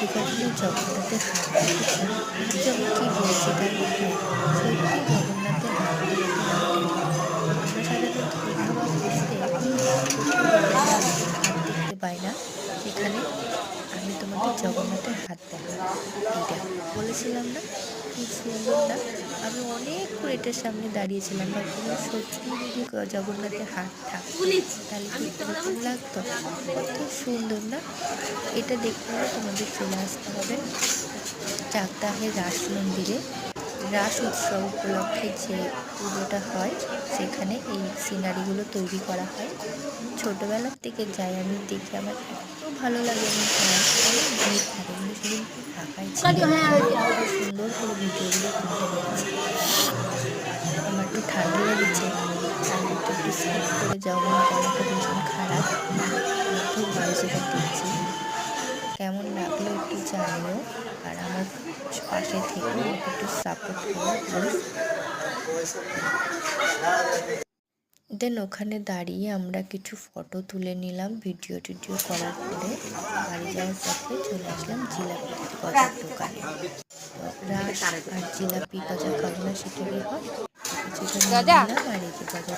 দীঘাপুরে জগন্নাথের হাট দেখেছেন যে কী বলছি জগন্নাথের আমরা দেখতে পাই না সেখানে আমি তোমাদের জগন্নাথের হাট দেখা বলেছিলাম না, কি সুন্দর না আমি অনেকক্ষণ এটার সামনে দাঁড়িয়েছিলাম ভাবছিলাম সত্যি যদি জগন্নাথের হাট থাকতো। তাহলে কি এরকম লাগতো? কত সুন্দর না? এটা দেখতে হলে তোমাদের চলে আসতে হবে। চাকদাহের রাস মন্দিরে। রাস উৎসব উপলক্ষে যে পুজোটা হয় সেখানে এই সিনারিগুলো তৈরি করা হয়। ছোটোবেলার থেকে যাই আমি দেখি আমার এত ভালো লাগে আমি ভিড় থাকে কিন্তু সেদিন খুব ফাঁকাই ছিল সুন্দর করে ভিডিওগুলো তুলতে স্কিপ করে ভীষণ খারাপ খুব ওভার দিচ্ছি কেমন লাগল একটু জানিও আর আমার পাশে থেকে একটু সাপোর্ট করো প্লিজ দেন ওখানে দাঁড়িয়ে আমরা কিছু ফটো তুলে নিলাম ভিডিও টিডিও করার পরে বাড়ি যাওয়ার পথে চলে আসলাম জিলাপি গজার দোকানে। রাস আর জিলাপি গজা খাব না সেটা কি হয় নিয়ে নিলাম আর এই যে গজা